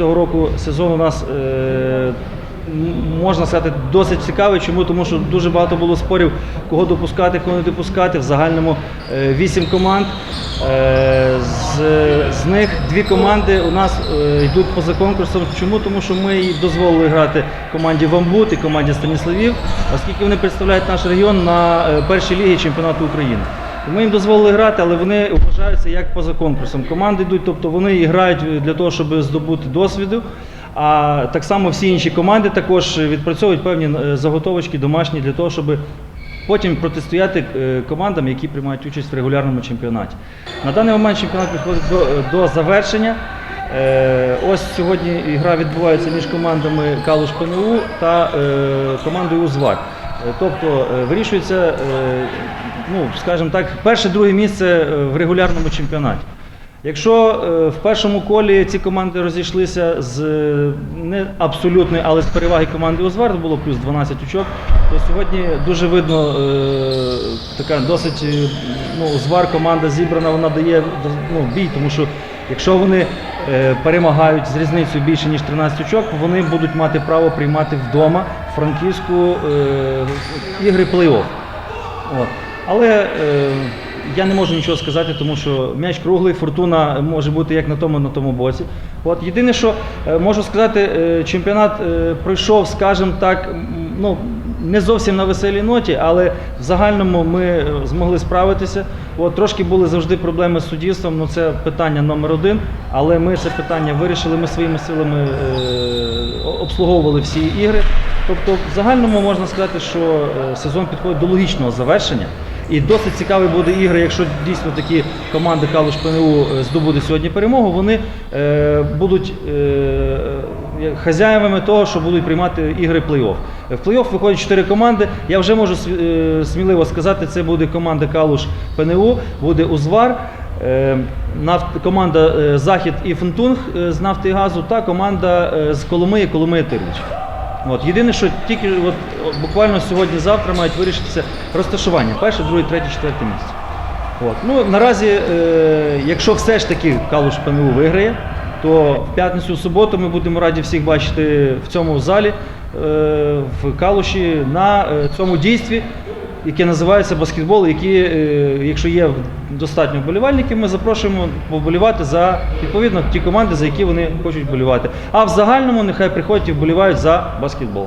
цього року сезон у нас е, можна сказати досить цікавий. Чому? Тому що дуже багато було спорів, кого допускати, кого не допускати. В загальному е, вісім команд. Е, з, з них дві команди у нас йдуть поза конкурсом. Чому? Тому що ми дозволили грати команді Вамбут і команді Станіславів, оскільки вони представляють наш регіон на першій лігі чемпіонату України. Ми їм дозволили грати, але вони вважаються як поза конкурсом. Команди йдуть, тобто вони грають для того, щоб здобути досвіду. А так само всі інші команди також відпрацьовують певні е, заготовочки домашні для того, щоб потім протистояти е, командам, які приймають участь в регулярному чемпіонаті. На даний момент чемпіонат підходить до, до завершення. Е, Ось сьогодні гра відбувається між командами Калуш ПНУ та е, командою Узвар. Е, Тобто е, вирішується, е, ну, скажімо так, перше-друге місце е, в регулярному чемпіонаті. Якщо е, в першому колі ці команди розійшлися з е, не абсолютної, але з переваги команди Узвар, було плюс 12 очок, то сьогодні дуже видно така досить ну, Узвар команда зібрана, вона дає ну, бій, тому що якщо вони перемагають з різницею більше ніж 13 очок, вони будуть мати право приймати вдома Франківську ігри плей-офф. Але е, я не можу нічого сказати, тому що м'яч круглий, фортуна може бути як на тому, на тому боці. От єдине, що е, можу сказати, е, чемпіонат пройшов, скажімо так, ну не зовсім на веселій ноті, але в загальному ми змогли справитися. От трошки були завжди проблеми з суддівством, ну це питання номер один. Але ми це питання вирішили. Ми своїми силами е, обслуговували всі ігри. Тобто, в загальному можна сказати, що сезон підходить до логічного завершення. І досить цікаві буде ігри, якщо дійсно такі команди Калуш ПНУ е, здобуде сьогодні перемогу, вони е, будуть е, як хазяївами того, що будуть приймати ігри плей-офф. В плей-офф виходять чотири команди. Я вже можу е, сміливо сказати, це буде команда Калуш ПНУ, буде Узвар. е, команда е, Захід і Фунтунг е, з нафти і газу та команда е, з Коломиї Коломия Тирвич. От. Єдине, що тільки от, буквально сьогодні-завтра мають вирішитися розташування. Перше, друге, третє, четверте місце. От. Ну, наразі, е, якщо все ж таки Калуш ПНУ виграє, то в п'ятницю, в суботу ми будемо раді всіх бачити в цьому залі е, в Калуші на е, цьому дійстві, яке називається баскетбол, які, е, якщо є достатньо вболівальників, ми запрошуємо поболівати за відповідно ті команди, за які вони хочуть вболівати. А в загальному нехай приходять і вболівають за баскетбол.